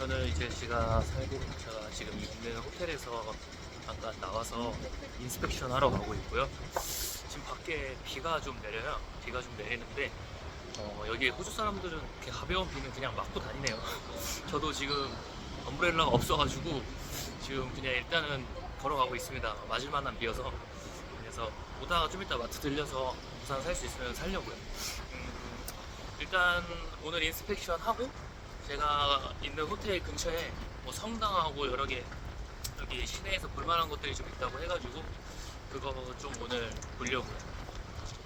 저는 이제 제가 살고 제가 지금 있는 호텔에서 잠깐 나와서 인스펙션 하러 가고 있고요. 지금 밖에 비가 좀 내려요. 비가 좀 내리는데 어, 여기 호주 사람들은 이렇게 가벼운 비는 그냥 맞고 다니네요. 저도 지금 엄브렐라가 없어가지고 지금 그냥 일단은 걸어가고 있습니다. 맞을 만한 비여서 그래서 오다가 좀 이따 마트 들려서 우산 살 수 있으면 살려고요. 음, 일단 오늘 인스펙션 하고 제가 있는 호텔 근처에 뭐 성당하고 여러 개 여기 시내에서 볼만한 것들이 좀 있다고 해가지고 그거 좀 오늘 보려고요.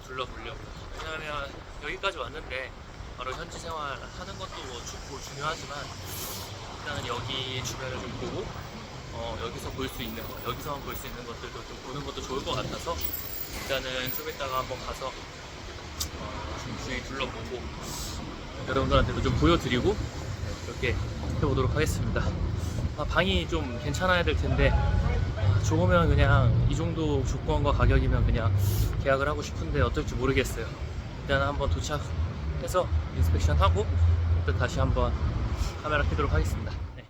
둘러보려고요. 왜냐하면 여기까지 왔는데 바로 현지 생활 하는 것도 뭐 좋고 중요하지만 일단은 여기 주변을 좀 보고 어, 여기서 볼 수 있는 거, 여기서만 볼 수 있는 것들도 좀 보는 것도 좋을 것 같아서 일단은 좀 이따가 한번 가서 어, 좀 주위 둘러보고 여러분들한테도 좀 보여드리고 네, 그렇게 해보도록 하겠습니다. 아, 방이 좀 괜찮아야 될 텐데 아, 좋으면 그냥 이 정도 조건과 가격이면 그냥 계약을 하고 싶은데 어떨지 모르겠어요. 일단 한번 도착해서 인스펙션 하고 또 다시 한번 카메라 켜도록 하겠습니다. 네.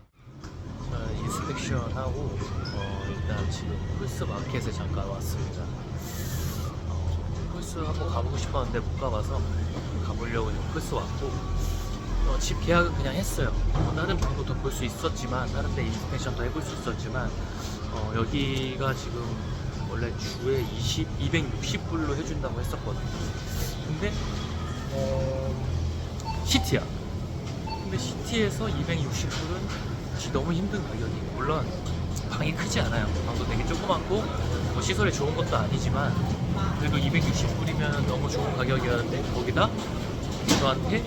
자, 인스펙션 하고 어, 일단 지금 풀스 마켓에 잠깐 왔습니다. 어, 풀스 한번 가보고 싶었는데 못 가봐서 가보려고 풀스 왔고 어, 집 계약은 그냥 했어요. 어, 다른 방도 더볼수 있었지만 다른 데 인스펙션도 해볼 수 있었지만 어, 여기가 지금 원래 주에 20, 260불로 해준다고 했었거든요. 근데 어, 시티야. 근데 시티에서 260불은 사실 너무 힘든 가격이 물론 방이 크지 않아요. 방도 되게 조그맣고 뭐 시설이 좋은 것도 아니지만 그래도 260불이면 너무 좋은 가격이었는데 거기다 저한테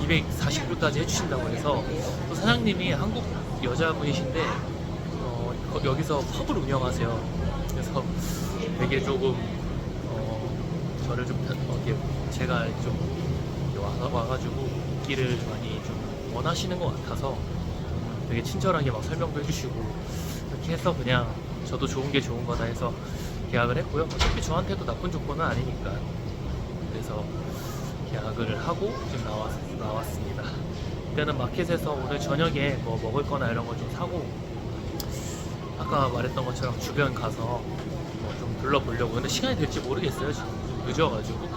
240불까지 해주신다고 해서 또 사장님이 한국 여자분이신데 어, 거- 여기서 펍을 운영하세요. 그래서 되게 조금 어, 저를 좀 편- 어, 제가 좀 이렇게 와, 와가 지고 있기를 많이 좀 원하시는 것 같아서 되게 친절하게 막 설명도 해주시고 이렇게 해서 그냥 저도 좋은 게 좋은 거다 해서 계약을 했고요. 어차피 저한테도 나쁜 조건은 아니니까 그래서 계약을 하고 지금 나왔, 나왔습니다. 일단은 마켓에서 오늘 저녁에 뭐 먹을 거나 이런 거좀 사고 아까 말했던 것처럼 주변 가서 뭐 좀 둘러보려고. 근데 시간이 될지 모르겠어요 지금. 좀 늦어가지고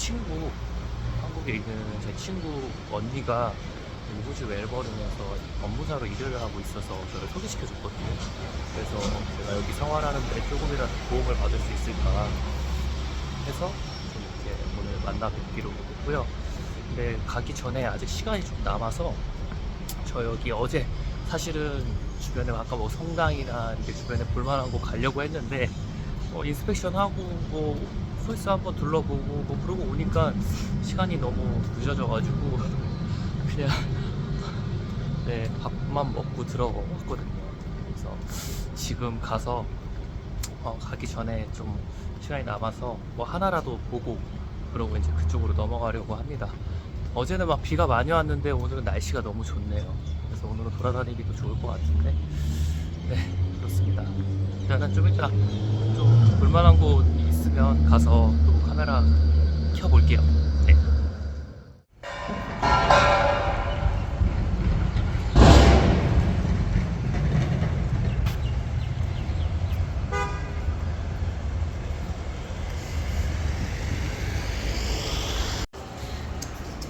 친구 한국에 있는 제 친구 언니가 이 호주 멜버른에서 업무사로 일을 하고 있어서 저를 소개시켜 줬거든요. 그래서 제가 여기 생활하는데 조금이라도 도움을 받을 수 있을까 해서 좀 이렇게 오늘 만나 뵙기로 했고요. 근데 가기 전에 아직 시간이 좀 남아서 저 여기 어제 사실은 주변에 아까 뭐 성당이나 이렇게 주변에 볼만한 곳 가려고 했는데 어, 인스펙션 하고 뭐 홀스 한번 둘러보고 뭐 그러고 오니까 시간이 너무 늦어져가지고 그냥 네 밥만 먹고 들어왔거든요. 그래서 지금 가서 어, 가기 전에 좀 시간이 남아서 뭐 하나라도 보고 그러고 이제 그쪽으로 넘어가려고 합니다. 어제는 막 비가 많이 왔는데 오늘은 날씨가 너무 좋네요. 그래서 오늘은 돌아다니기도 좋을 것 같은데 네 그렇습니다. 일단은 좀 이따 좀 볼만한 곳 있으면 가서 또 카메라 켜볼게요. 네.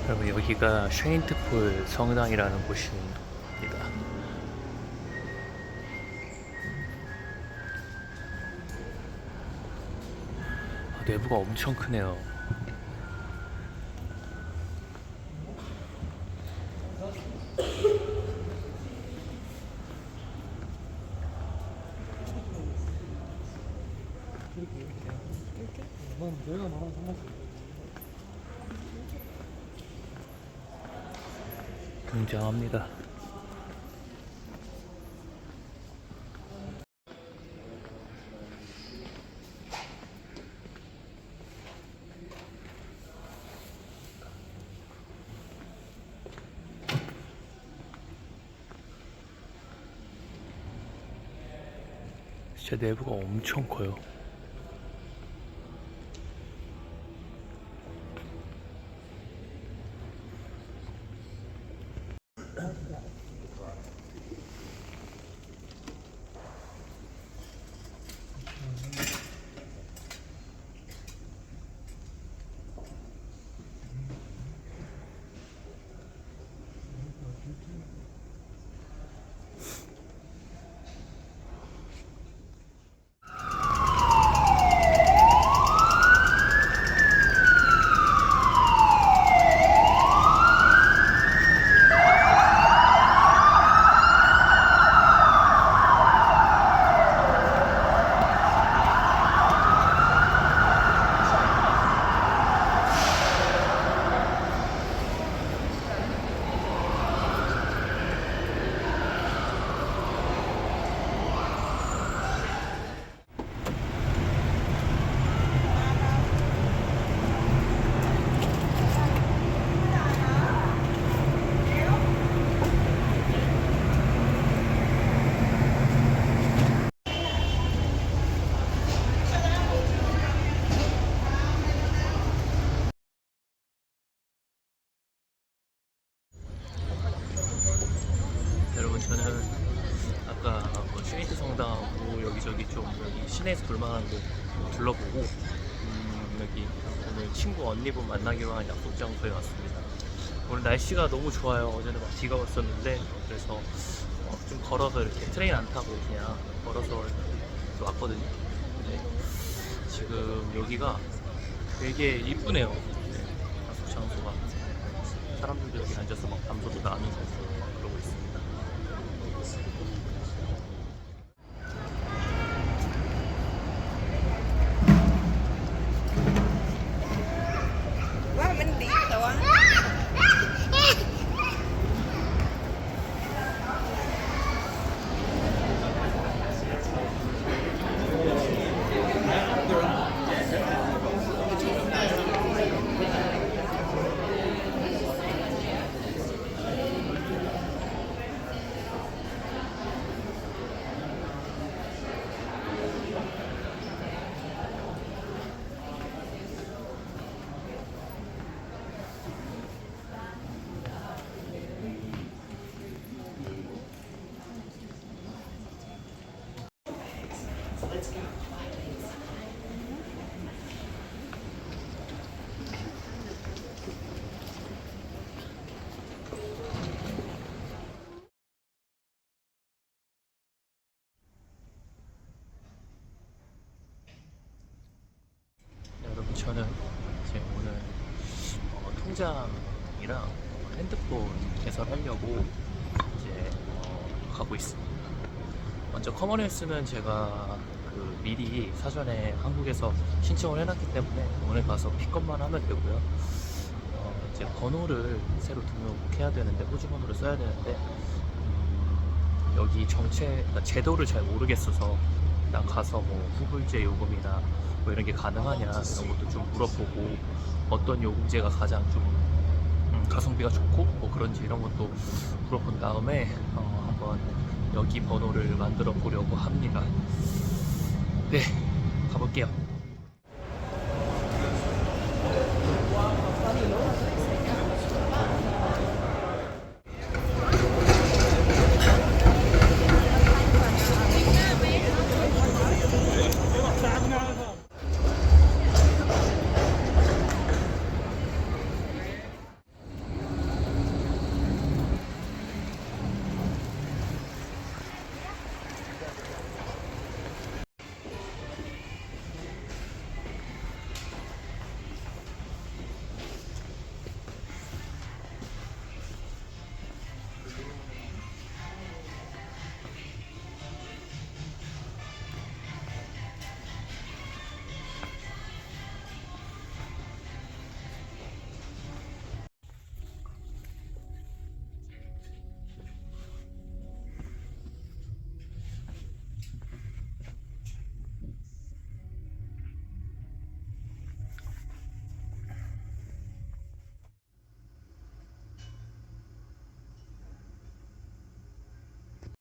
여러분 여기가 쉐인트폴 성당이라는 곳입니다. 내부가 엄청 크네요. 등장합니다. 진짜 내부가 엄청 커요. 여러분 저는 아까 뭐 슈니트 성당하고 여기저기 좀 여기 시내에서 돌만한 곳 둘러보고 음, 여기 오늘 친구 언니분 만나기로 한 약속 장소에 왔습니다. 오늘 날씨가 너무 좋아요. 어제는 막 비가 왔었는데 그래서 어, 좀 걸어서 이렇게 트레인 안 타고 그냥 걸어서 왔거든요. 근데 지금 여기가 되게 이쁘네요. 네, 약속 장소가 사람들도 여기 앉아서 막 담소도 나누고 막 그러고 있습니다. Wah, mending doang. 네, 여러분 저는 이제 오늘 어, 통장이랑 핸드폰 개설하려고 이제 어, 가고 있습니다. 먼저 커먼헬스는 제가 그 미리 사전에 한국에서 신청을 해놨기 때문에 오늘 가서 픽업만 하면 되고요. 어, 이제 번호를 새로 등록해야 되는데 호주 번호를 써야 되는데 음, 여기 정책 그러니까 제도를 잘 모르겠어서 일단 가서 뭐 후불제 요금이나 뭐 이런 게 가능하냐 이런 것도 좀 물어보고 어떤 요금제가 가장 좀 음, 가성비가 좋고 뭐 그런지 이런 것도 물어본 다음에 어, 한번 여기 번호를 만들어 보려고 합니다. 네, 가볼게요.